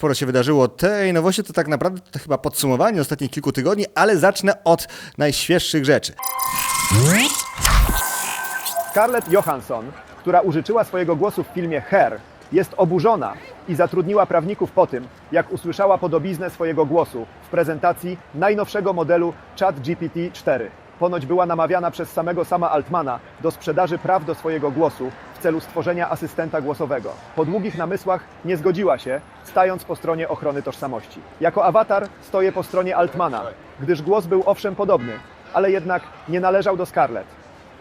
sporo się wydarzyło. Tej nowości to tak naprawdę to chyba podsumowanie ostatnich kilku tygodni, ale zacznę od najświeższych rzeczy. Scarlett Johansson, która użyczyła swojego głosu w filmie Hair, jest oburzona i zatrudniła prawników po tym, jak usłyszała podobiznę swojego głosu w prezentacji najnowszego modelu ChatGPT 4. Ponoć była namawiana przez samego sama Altmana do sprzedaży praw do swojego głosu w celu stworzenia asystenta głosowego. Po długich namysłach nie zgodziła się, stając po stronie ochrony tożsamości. Jako awatar stoję po stronie Altmana, gdyż głos był owszem podobny, ale jednak nie należał do Scarlett.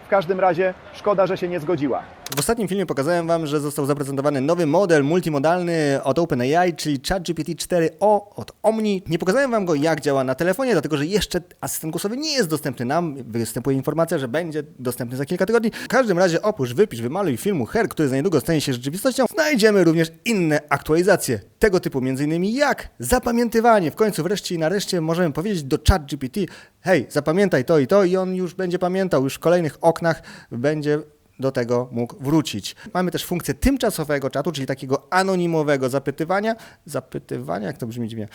W każdym razie szkoda, że się nie zgodziła. W ostatnim filmie pokazałem Wam, że został zaprezentowany nowy model multimodalny od OpenAI, czyli ChatGPT 4o od Omni. Nie pokazałem Wam go, jak działa na telefonie, dlatego że jeszcze asystent głosowy nie jest dostępny nam. Występuje informacja, że będzie dostępny za kilka tygodni. W każdym razie oprócz wypisz, wymaluj filmu Her, który za niedługo stanie się rzeczywistością, znajdziemy również inne aktualizacje tego typu, m.in. jak zapamiętywanie. W końcu wreszcie i nareszcie możemy powiedzieć do ChatGPT, hej, zapamiętaj to i to i on już będzie pamiętał, już w kolejnych oknach będzie do tego mógł wrócić. Mamy też funkcję tymczasowego czatu, czyli takiego anonimowego zapytywania. Zapytywania, jak to brzmi dziwnie.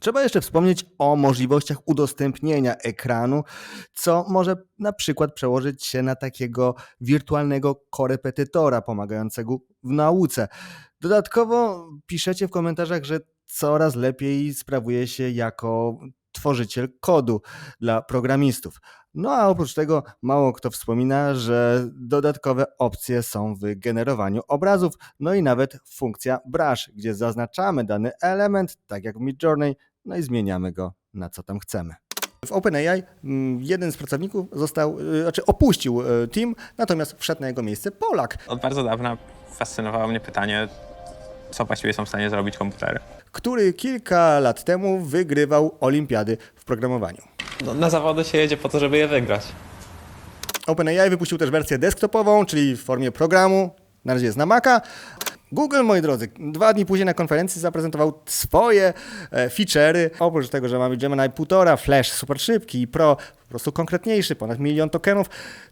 Trzeba jeszcze wspomnieć o możliwościach udostępnienia ekranu, co może na przykład przełożyć się na takiego wirtualnego korepetytora pomagającego w nauce. Dodatkowo piszecie w komentarzach, że coraz lepiej sprawuje się jako tworzyciel kodu dla programistów. No a oprócz tego mało kto wspomina, że dodatkowe opcje są w generowaniu obrazów, no i nawet funkcja brush, gdzie zaznaczamy dany element, tak jak w Midjourney, no i zmieniamy go na co tam chcemy. W OpenAI mm, jeden z pracowników został, y, znaczy opuścił y, team, natomiast wszedł na jego miejsce Polak, Od bardzo dawna fascynowało mnie pytanie, co właściwie są w stanie zrobić komputery. który kilka lat temu wygrywał olimpiady w programowaniu. No, na zawody się jedzie po to, żeby je wygrać. OpenAI wypuścił też wersję desktopową, czyli w formie programu. Na razie jest na Maca. Google, moi drodzy, dwa dni później na konferencji zaprezentował swoje e, feature'y. Oprócz tego, że mamy Gemini 1,5, Flash super szybki i Pro po prostu konkretniejszy, ponad milion tokenów,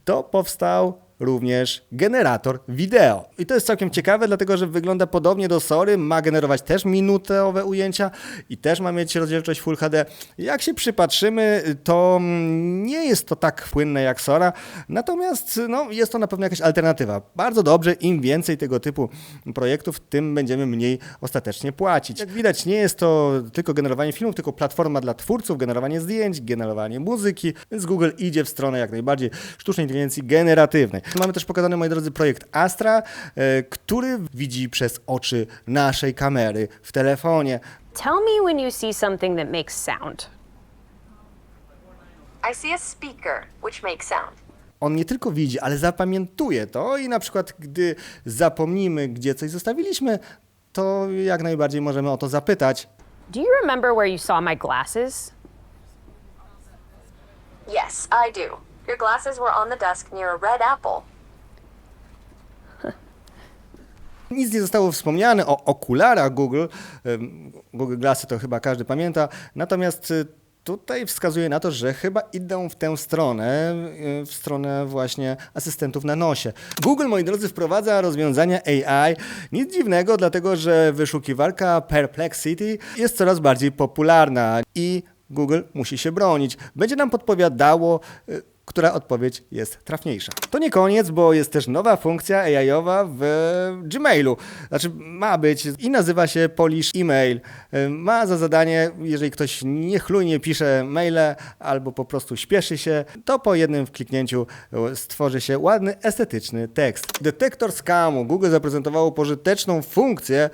to powstał również generator wideo. I to jest całkiem ciekawe, dlatego że wygląda podobnie do Sory, ma generować też minutowe ujęcia i też ma mieć rozdzielczość Full HD. Jak się przypatrzymy, to mm, nie jest to tak płynne jak Sora, natomiast no, jest to na pewno jakaś alternatywa. Bardzo dobrze, im więcej tego typu projektów, tym będziemy mniej ostatecznie płacić. Jak widać, nie jest to tylko generowanie filmów, tylko platforma dla twórców, generowanie zdjęć, generowanie muzyki, więc Google idzie w stronę jak najbardziej sztucznej inteligencji generatywnej. Mamy też pokazany, moi drodzy, projekt Astra, e, który widzi przez oczy naszej kamery w telefonie. Tell me when you see something that makes sound. I see a speaker, which makes sound. On nie tylko widzi, ale zapamiętuje to i na przykład, gdy zapomnimy, gdzie coś zostawiliśmy, to jak najbardziej możemy o to zapytać. Do you remember where you saw my glasses? Yes, I do. Your glasses were on the desk near a red apple. Nic nie zostało wspomniane o okularach Google. Google Glassy to chyba każdy pamięta. Natomiast y, tutaj wskazuje na to, że chyba idą w tę stronę, y, w stronę właśnie asystentów na nosie. Google, moi drodzy, wprowadza rozwiązania AI. Nic dziwnego, dlatego że wyszukiwarka Perplexity jest coraz bardziej popularna i Google musi się bronić. Będzie nam podpowiadało, y, która odpowiedź jest trafniejsza. To nie koniec, bo jest też nowa funkcja AI-owa w Gmailu. Znaczy ma być i nazywa się Polish Email. Ma za zadanie, jeżeli ktoś niechlujnie pisze maile albo po prostu śpieszy się, to po jednym kliknięciu y, stworzy się ładny, estetyczny tekst. Detektor skamu. Google zaprezentowało pożyteczną funkcję,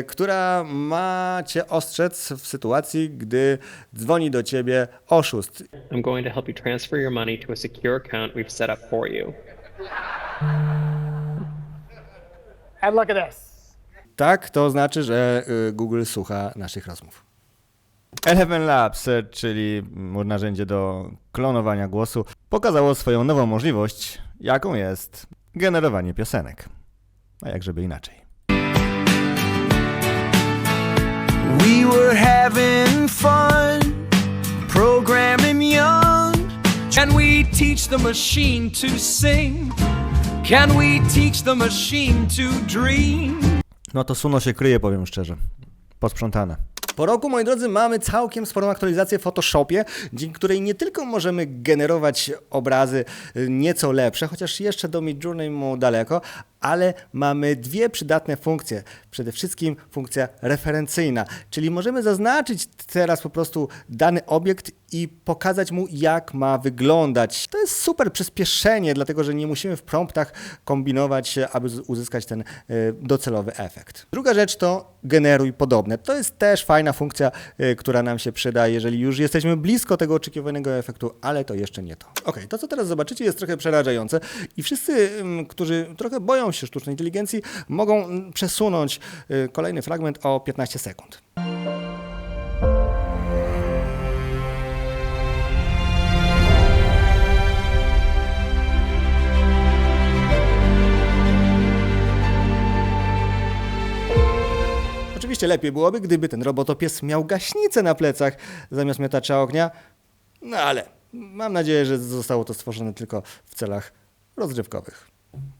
y, która ma cię ostrzec w sytuacji, gdy dzwoni do ciebie oszust. I'm going to help you transfer your money to a secure account we've set up for you. And look at this. Tak, to znaczy, że y, Google słucha naszych rozmów. Eleven Labs, czyli narzędzie do klonowania głosu, pokazało swoją nową możliwość, jaką jest generowanie piosenek. A jak żeby inaczej. We were having fun Can we teach the machine to sing? Can we teach the machine to dream? No to Suno się kryje, powiem szczerze. posprzątane. Po roku, moi drodzy, mamy całkiem sporą aktualizację w Photoshopie, dzięki której nie tylko możemy generować obrazy y, nieco lepsze, chociaż jeszcze do Midjourney mu daleko, ale mamy dwie przydatne funkcje. Przede wszystkim funkcja referencyjna, czyli możemy zaznaczyć teraz po prostu dany obiekt i pokazać mu, jak ma wyglądać. To jest super przyspieszenie, dlatego że nie musimy w promptach kombinować, aby uzyskać ten y, docelowy efekt. Druga rzecz to generuj podobne. To jest też fajna funkcja, y, która nam się przyda, jeżeli już jesteśmy blisko tego oczekiwanego efektu, ale to jeszcze nie to. Ok, to co teraz zobaczycie jest trochę przerażające i wszyscy, ym, którzy trochę boją się sztucznej inteligencji, mogą przesunąć y, kolejny fragment o 15 sekund. Oczywiście lepiej byłoby, gdyby ten robotopies miał gaśnicę na plecach zamiast miotacza ognia, no ale mam nadzieję, że zostało to stworzone tylko w celach rozrywkowych.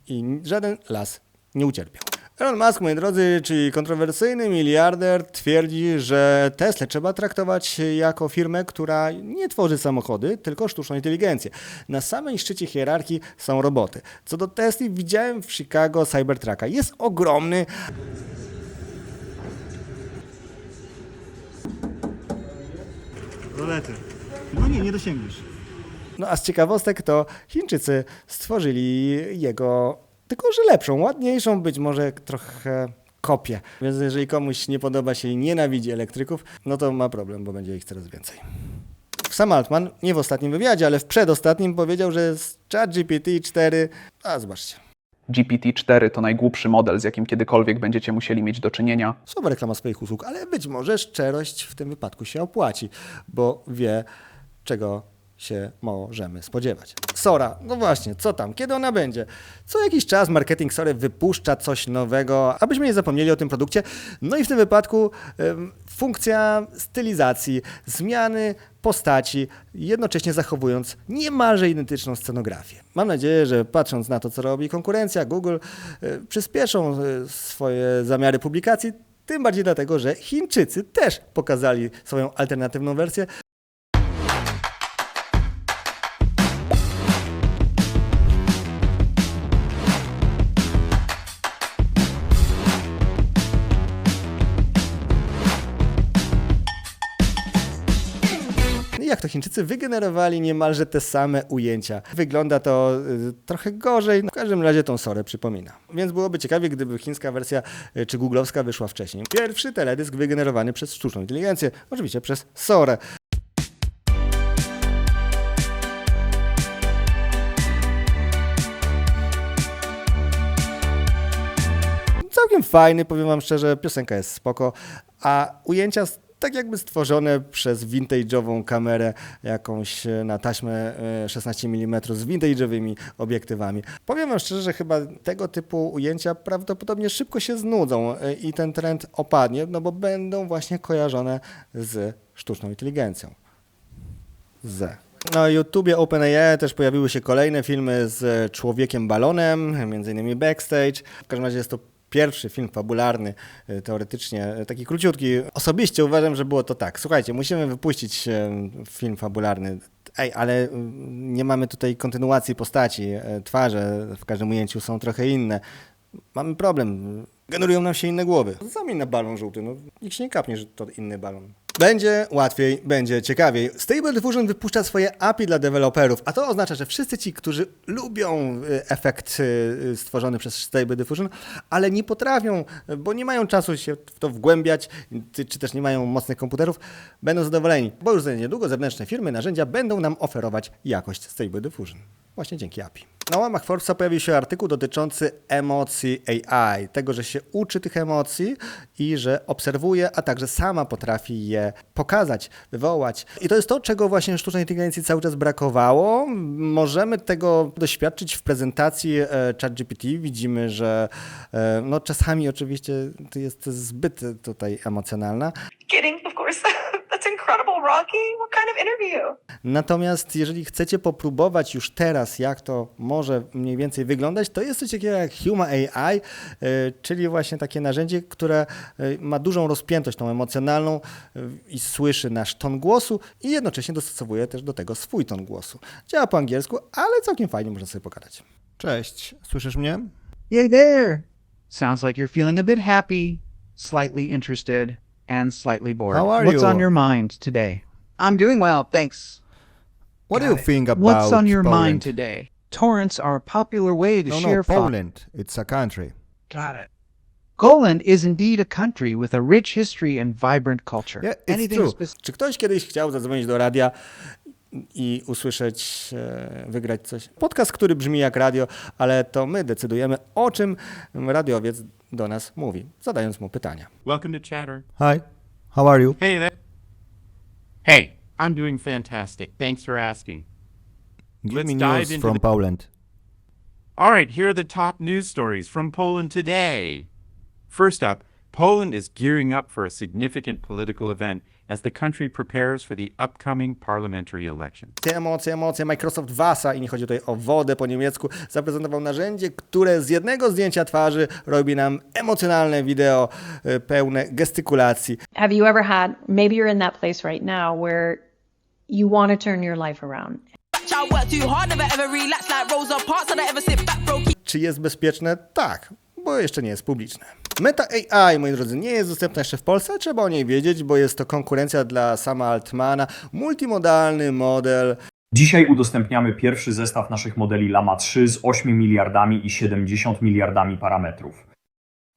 I żaden las nie ucierpiał. Elon Musk, moi drodzy, czyli kontrowersyjny miliarder, twierdzi, że Tesla trzeba traktować jako firmę, która nie tworzy samochody, tylko sztuczną inteligencję. Na samej szczycie hierarchii są roboty. Co do Tesli, widziałem w Chicago Cybertrucka. Jest ogromny, Rolety. No nie, nie dosięgniesz. No a z ciekawostek to Chińczycy stworzyli jego, tylko że lepszą, ładniejszą, być może trochę kopię. Więc jeżeli komuś nie podoba się i nienawidzi elektryków, no to ma problem, bo będzie ich coraz więcej. Sam Altman, nie w ostatnim wywiadzie, ale w przedostatnim powiedział, że z ChatGPT 4, a zobaczcie, GPT-4 to najgłupszy model, z jakim kiedykolwiek będziecie musieli mieć do czynienia. słaba reklama swoich usług, ale być może szczerość w tym wypadku się opłaci, bo wie, czego się możemy spodziewać. Sora, no właśnie, co tam, kiedy ona będzie? Co jakiś czas marketing Sory wypuszcza coś nowego, abyśmy nie zapomnieli o tym produkcie. No i w tym wypadku funkcja stylizacji, zmiany postaci, jednocześnie zachowując niemalże identyczną scenografię. Mam nadzieję, że patrząc na to, co robi konkurencja, Google e, przyspieszą e, swoje zamiary publikacji, tym bardziej dlatego, że Chińczycy też pokazali swoją alternatywną wersję, to Chińczycy wygenerowali niemalże te same ujęcia. Wygląda to y, trochę gorzej, no, w każdym razie tą sorę przypomina. Więc byłoby ciekawie, gdyby chińska wersja y, czy googlowska wyszła wcześniej. Pierwszy teledysk wygenerowany przez sztuczną inteligencję, oczywiście przez sorę. Całkiem fajny, powiem wam szczerze, piosenka jest spoko, a ujęcia tak jakby stworzone przez vintage'ową kamerę jakąś e, na taśmę e, 16 mm z vintage'owymi obiektywami. Powiem wam szczerze, że chyba tego typu ujęcia prawdopodobnie szybko się znudzą e, i ten trend opadnie, no bo będą właśnie kojarzone z sztuczną inteligencją. Z. Na YouTubie OpenAI też pojawiły się kolejne filmy z człowiekiem balonem, innymi Backstage. W każdym razie jest to pierwszy film fabularny, e, teoretycznie e, taki króciutki. Osobiście uważam, że było to tak. Słuchajcie, musimy wypuścić e, film fabularny. Ej, ale nie mamy tutaj kontynuacji postaci. Twarze w każdym ujęciu są trochę inne. Mamy problem. Generują nam się inne głowy. Zamień na balon żółty. No, nikt się nie kapnie, że to inny balon. Będzie łatwiej, będzie ciekawiej. Stable Diffusion wypuszcza swoje API dla deweloperów, a to oznacza, że wszyscy ci, którzy lubią y, efekt y, y, stworzony przez Stable Diffusion, ale nie potrafią, bo nie mają czasu się w to wgłębiać, czy też nie mają mocnych komputerów, będą zadowoleni, bo już za niedługo zewnętrzne firmy, narzędzia będą nam oferować jakość Stable Diffusion. Właśnie dzięki API. Na łamach Forbesa pojawił się artykuł dotyczący emocji AI, tego, że się uczy tych emocji i że obserwuje, a także sama potrafi je pokazać, wywołać. I to jest to, czego właśnie sztucznej inteligencji cały czas brakowało. Możemy tego doświadczyć w prezentacji e, ChatGPT. Widzimy, że e, no, czasami oczywiście jest zbyt tutaj emocjonalna, Kidding, of course. Incredible. Rocky. What kind of interview? Natomiast jeżeli chcecie popróbować już teraz, jak to może mniej więcej wyglądać, to jest coś takiego jak Huma AI, y, czyli właśnie takie narzędzie, które y, ma dużą rozpiętość tą emocjonalną y, i słyszy nasz ton głosu i jednocześnie dostosowuje też do tego swój ton głosu. Działa po angielsku, ale całkiem fajnie można sobie pogadać. Cześć, słyszysz mnie? Hey there! Sounds like you're feeling a bit happy, slightly interested, and slightly bored. How are What's you? on your mind today? I'm doing well, thanks. What do you think about What's on your Poland? mind today? Torrents are a popular way to No, share no, fun. Poland. It's a country. Got it. Poland is indeed a country with a rich history and vibrant culture. Yeah, it's Anything true. spec- Czy ktoś kiedyś chciał zadzwonić do radia i usłyszeć, e, wygrać coś? Podcast, który brzmi jak radio, ale to my decydujemy, o czym radiowiec do nas mówi, zadając mu pytania. Welcome to Chatter. Hi, how are you? Hey there. Hey, I'm doing fantastic. Thanks for asking. Give Let's me dive news into from the- Poland. All right, here are the top news stories from Poland today. First up, Poland is gearing up for a significant political event as the country prepares for the upcoming parliamentary elections. Te emocje, emocje. Microsoft Vasa, i nie chodzi tutaj o wodę po niemiecku, zaprezentował narzędzie, które z jednego zdjęcia twarzy robi nam emocjonalne wideo e, pełne gestykulacji. Have you ever had, maybe you're in that place right now where you want to turn your life around Czy jest bezpieczne? Tak, bo jeszcze nie jest publiczne. Meta AI, moi drodzy, nie jest dostępna jeszcze w Polsce, trzeba o niej wiedzieć, bo jest to konkurencja dla sama Altmana, multimodalny model. Dzisiaj udostępniamy pierwszy zestaw naszych modeli Lama 3 z 8 miliardami i 70 miliardami parametrów.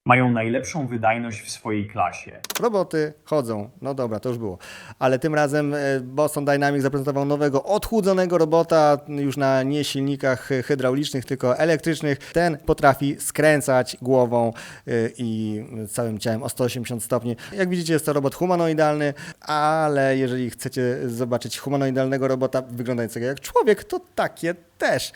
Mają najlepszą wydajność w swojej klasie. Roboty chodzą, no dobra, to już było. Ale tym razem e, Boston Dynamics zaprezentował nowego, odchudzonego robota, już na nie silnikach hydraulicznych, tylko elektrycznych. Ten potrafi skręcać głową e, i całym ciałem o 180 stopni. Jak widzicie, jest to robot humanoidalny, ale jeżeli chcecie zobaczyć humanoidalnego robota wyglądającego jak człowiek, to takie też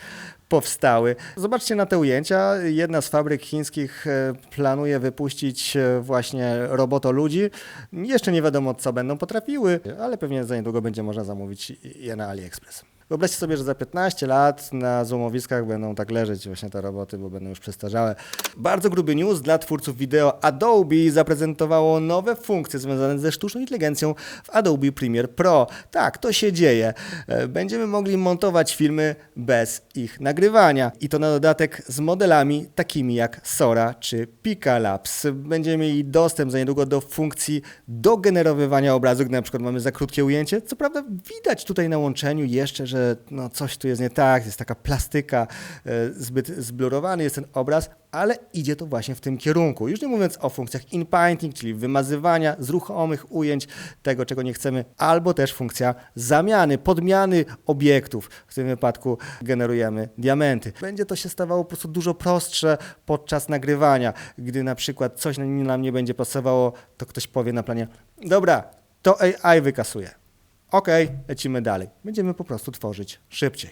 powstały. Zobaczcie na te ujęcia. Jedna z fabryk chińskich e, planuje wypuścić e, właśnie robotoludzi. Jeszcze nie wiadomo, co będą potrafiły, ale pewnie za niedługo będzie można zamówić je na AliExpress. Wyobraźcie sobie, że za 15 lat na złomowiskach będą tak leżeć właśnie te roboty, bo będą już przestarzałe. Bardzo gruby news dla twórców wideo. Adobe zaprezentowało nowe funkcje związane ze sztuczną inteligencją w Adobe Premiere Pro. Tak, to się dzieje. E, Będziemy mogli montować filmy bez ich nagrywania. I to na dodatek z modelami takimi jak Sora czy Pika Labs. Będziemy mieli dostęp za niedługo do funkcji do generowywania obrazu, gdy na przykład mamy za krótkie ujęcie. Co prawda widać tutaj na łączeniu jeszcze, że no coś tu jest nie tak, jest taka plastyka, e, zbyt zblurowany jest ten obraz, ale idzie to właśnie w tym kierunku. Już nie mówiąc o funkcjach in-painting, czyli wymazywania z ruchomych ujęć tego, czego nie chcemy, albo też funkcja zamiany, podmiany obiektów. W tym wypadku generujemy diamenty. Będzie to się stawało po prostu dużo prostsze podczas nagrywania. Gdy na przykład coś nam nie będzie pasowało, to ktoś powie na planie, dobra, to AI wykasuje. Okej, lecimy dalej. Będziemy po prostu tworzyć szybciej.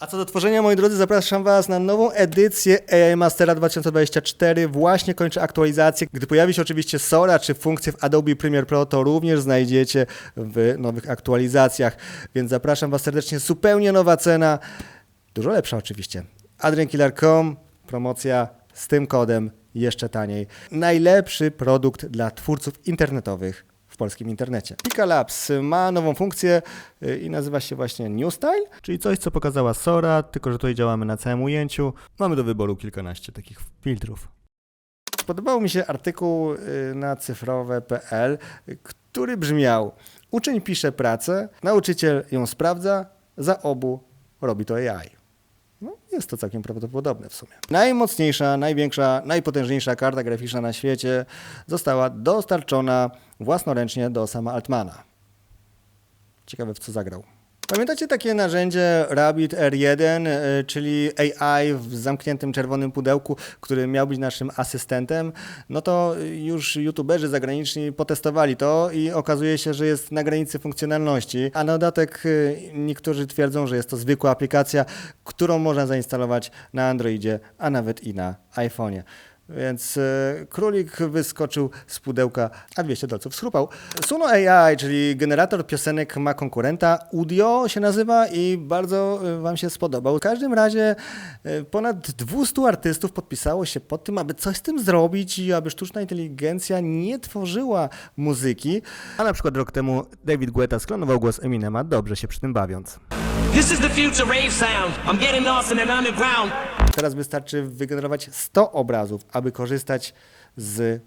A co do tworzenia, moi drodzy, zapraszam Was na nową edycję AI Mastera 2024. Właśnie kończę aktualizację. Gdy pojawi się oczywiście Sora czy funkcje w Adobe Premiere Pro, to również znajdziecie w nowych aktualizacjach. Więc zapraszam Was serdecznie. Zupełnie nowa cena. Dużo lepsza oczywiście. adriankiller.com, promocja z tym kodem jeszcze taniej. Najlepszy produkt dla twórców internetowych polskim internecie. Pika Labs ma nową funkcję y, i nazywa się właśnie New Style, czyli coś, co pokazała Sora, tylko że tutaj działamy na całym ujęciu. Mamy do wyboru kilkanaście takich filtrów. Podobał mi się artykuł y, na cyfrowe.pl, który brzmiał: Uczeń pisze pracę, nauczyciel ją sprawdza, za obu robi to AI. No, jest to całkiem prawdopodobne w sumie. Najmocniejsza, największa, najpotężniejsza karta graficzna na świecie została dostarczona własnoręcznie do sama Altmana. Ciekawe w co zagrał. Pamiętacie takie narzędzie Rabbit R1, y, czyli AI w zamkniętym czerwonym pudełku, który miał być naszym asystentem? No to już youtuberzy zagraniczni potestowali to i okazuje się, że jest na granicy funkcjonalności. A na dodatek y, niektórzy twierdzą, że jest to zwykła aplikacja, którą można zainstalować na Androidzie, a nawet i na iPhone'ie. Więc e, królik wyskoczył z pudełka, a 200 dolców schrupał. Suno AI, czyli generator piosenek ma konkurenta. Udio się nazywa i bardzo e, Wam się spodobał. W każdym razie e, ponad 200 artystów podpisało się pod tym, aby coś z tym zrobić i aby sztuczna inteligencja nie tworzyła muzyki. A na przykład rok temu David Guetta sklonował głos Eminema, dobrze się przy tym bawiąc. This is the future rave sound. I'm getting lost in an underground. Teraz wystarczy wygenerować 100 obrazów, aby korzystać z e,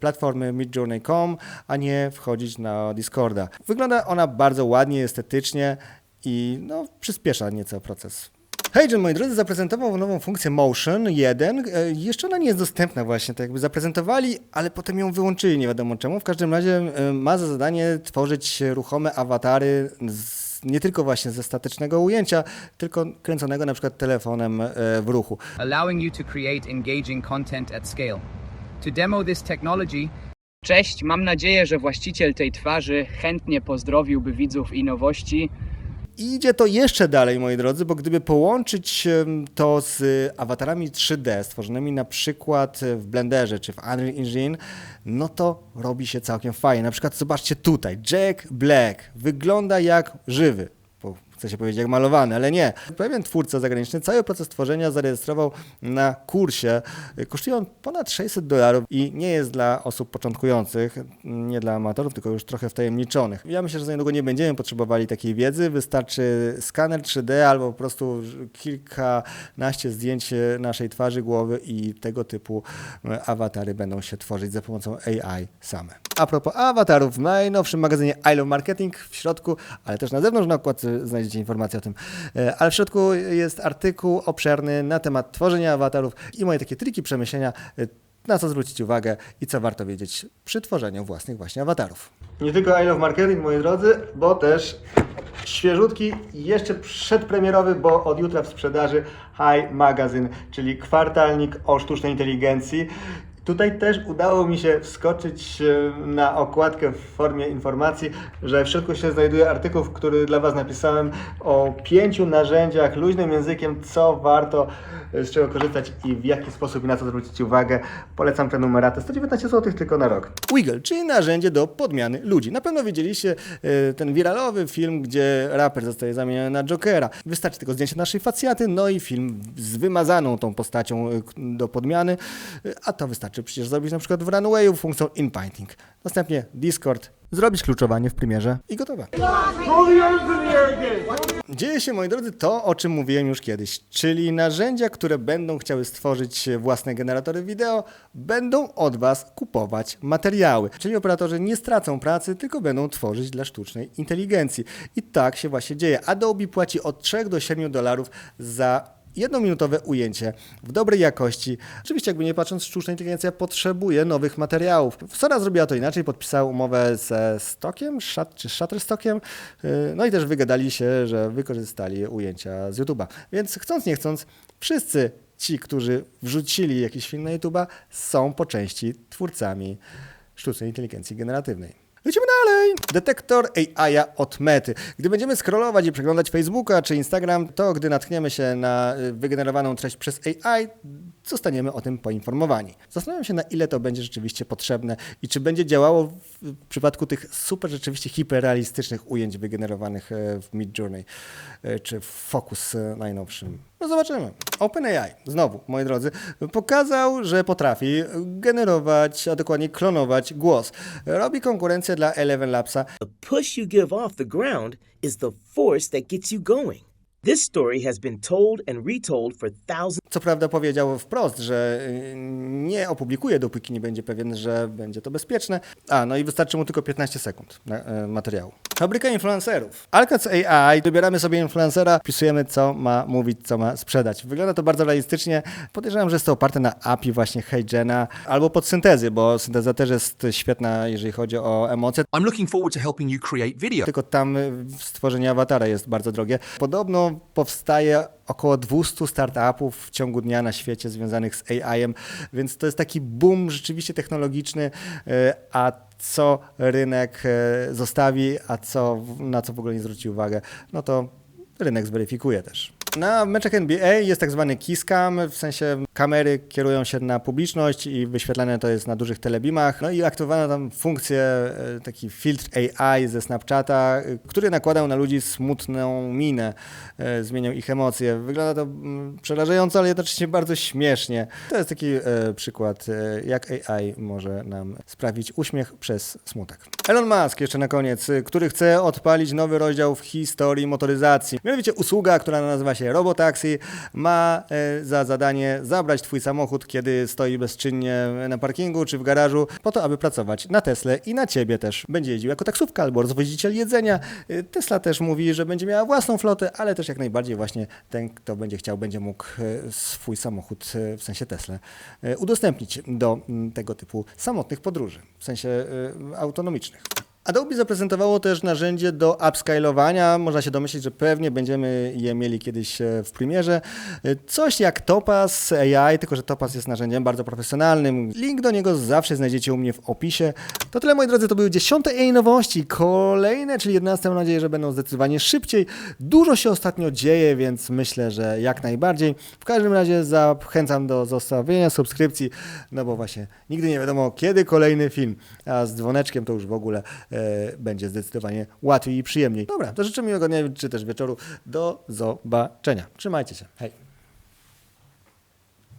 platformy midjourney.com, a nie wchodzić na Discorda. Wygląda ona bardzo ładnie, estetycznie i no, przyspiesza nieco proces. HeyGen, moi drodzy, zaprezentował nową funkcję Motion 1. E, Jeszcze ona nie jest dostępna właśnie, tak jakby zaprezentowali, ale potem ją wyłączyli, nie wiadomo czemu. W każdym razie e, ma za zadanie tworzyć ruchome awatary z, nie tylko właśnie ze statycznego ujęcia, tylko kręconego na przykład telefonem e, w ruchu. allowing you to create engaging content at scale. To demo this technology, Cześć, mam nadzieję, że właściciel tej twarzy chętnie pozdrowiłby widzów i nowości. I idzie to jeszcze dalej, moi drodzy, bo gdyby połączyć to z awatarami 3D stworzonymi na przykład w Blenderze czy w Unreal Engine, no to robi się całkiem fajnie. Na przykład zobaczcie tutaj, Jack Black wygląda jak żywy. Bo Chcę się powiedzieć jak malowany, ale nie. Pewien twórca zagraniczny cały proces tworzenia zarejestrował na kursie. Kosztuje on ponad 600 dolarów i nie jest dla osób początkujących, nie dla amatorów, tylko już trochę wtajemniczonych. Ja myślę, że za niedługo nie będziemy potrzebowali takiej wiedzy. Wystarczy skaner 3D albo po prostu kilkanaście zdjęć naszej twarzy, głowy i tego typu awatary będą się tworzyć za pomocą AI same. A propos awatarów, w najnowszym magazynie I Love Marketing w środku, ale też na zewnątrz na okładce znajdziecie informacje o tym. E, Ale w środku jest artykuł obszerny na temat tworzenia awatarów i moje takie triki przemyślenia, e, na co zwrócić uwagę i co warto wiedzieć przy tworzeniu własnych właśnie awatarów. Nie tylko I Love Marketing, moi drodzy, bo też świeżutki, jeszcze przedpremierowy, bo od jutra w sprzedaży High Magazine, czyli kwartalnik o sztucznej inteligencji. Tutaj też udało mi się wskoczyć na okładkę w formie informacji, że w środku się znajduje artykuł, który dla Was napisałem o pięciu narzędziach luźnym językiem, co warto, e, z czego korzystać i w jaki sposób i na co zwrócić uwagę. Polecam prenumeratę, 119 zł tylko na rok. Wiggle, czyli narzędzie do podmiany ludzi. Na pewno widzieliście e, ten wiralowy film, gdzie raper zostaje zamieniony na Jokera. Wystarczy tylko zdjęcie naszej facjaty, no i film z wymazaną tą postacią e, do podmiany, a to wystarczy przecież zrobić na przykład w Runwayu funkcją inpainting. Następnie Discord, zrobić kluczowanie w Premierze i gotowe. Dzieje się, moi drodzy, to, o czym mówiłem już kiedyś, czyli narzędzia, które będą chciały stworzyć własne generatory wideo, będą od Was kupować materiały. Czyli operatorzy nie stracą pracy, tylko będą tworzyć dla sztucznej inteligencji. I tak się właśnie dzieje. Adobe płaci od 3 do 7 dolarów za jednominutowe ujęcie w dobrej jakości. Oczywiście, jakby nie patrząc, sztuczna inteligencja potrzebuje nowych materiałów. Sora zrobiła to inaczej, podpisała umowę ze Stockiem, Shut, czy Shutterstockiem, yy, no i też wygadali się, że wykorzystali ujęcia z YouTube'a. Więc chcąc, nie chcąc, wszyscy ci, którzy wrzucili jakiś film na YouTube'a, są po części twórcami sztucznej inteligencji generatywnej. Lecimy dalej! Detektor AI od Mety. Gdy będziemy scrollować i przeglądać Facebooka czy Instagram, to gdy natkniemy się na y, wygenerowaną treść przez AI, zostaniemy o tym poinformowani. Zastanawiam się, na ile to będzie rzeczywiście potrzebne i czy będzie działało w przypadku tych super, rzeczywiście hiperrealistycznych ujęć wygenerowanych e, w Midjourney e, czy w Focus e, najnowszym. No zobaczymy. OpenAI, znowu, moi drodzy, pokazał, że potrafi generować, a dokładnie klonować głos. Robi konkurencję dla Eleven Labsa. The push you give off the ground is the force that gets you going. This story has been told and retold for thousands. Co prawda powiedział wprost, że y, nie opublikuje, dopóki nie będzie pewien, że będzie to bezpieczne. A, no i wystarczy mu tylko 15 sekund e, materiału. Fabryka influencerów. Alcac AI, dobieramy sobie influencera, wpisujemy co ma mówić, co ma sprzedać. Wygląda to bardzo realistycznie. Podejrzewam, że jest to oparte na API właśnie HeyGena albo pod syntezy, bo synteza też jest świetna, jeżeli chodzi o emocje. I'm looking forward to helping you create video. Tylko tam y, stworzenie awatara jest bardzo drogie. Podobno powstaje około 200 startupów w ciągu dnia na świecie związanych z AI-em, więc to jest taki boom rzeczywiście technologiczny, y, a co rynek y, zostawi, a co, na co w ogóle nie zwróci uwagę, no to rynek zweryfikuje też. Na meczach NBA jest tak zwany kiss cam, w sensie kamery kierują się na publiczność i wyświetlane to jest na dużych telebimach. No i aktywowano tam funkcję, e, taki filtr AI ze Snapchata, e, który nakładał na ludzi smutną minę, e, zmieniał ich emocje. Wygląda to mm, przerażająco, ale jednocześnie bardzo śmiesznie. To jest taki przykład, jak AI może nam sprawić uśmiech przez smutek. Elon Musk jeszcze na koniec, który chce odpalić nowy rozdział w historii motoryzacji. Mianowicie usługa, która nazywa się Robotaxi, ma e, za zadanie zabrać twój samochód, kiedy stoi bezczynnie na parkingu czy w garażu, po to, aby pracować na Tesla i na ciebie też. Będzie jeździł jako taksówka albo rozwoziciel jedzenia. E, Tesla też mówi, że będzie miała własną flotę, ale też jak najbardziej właśnie ten, kto będzie chciał, będzie mógł e, swój samochód, w sensie Tesla, udostępnić do tego typu samotnych podróży, w sensie autonomicznych. Adobe zaprezentowało też narzędzie do upscalowania. Można się domyślić, że pewnie będziemy je mieli kiedyś e, w premierze. E, Coś jak Topaz AI, tylko że Topaz jest narzędziem bardzo profesjonalnym. Link do niego zawsze znajdziecie u mnie w opisie. To tyle, moi drodzy, to były dziesiąte AI nowości. Kolejne, czyli 11, mam nadzieję, że będą zdecydowanie szybciej. Dużo się ostatnio dzieje, więc myślę, że jak najbardziej. W każdym razie zachęcam do zostawienia subskrypcji, no bo właśnie nigdy nie wiadomo, kiedy kolejny film, a z dzwoneczkiem to już w ogóle e, będzie zdecydowanie łatwiej i przyjemniej. Dobra, to życzę miłego dnia, czy też wieczoru. Do zobaczenia. Trzymajcie się. Hej.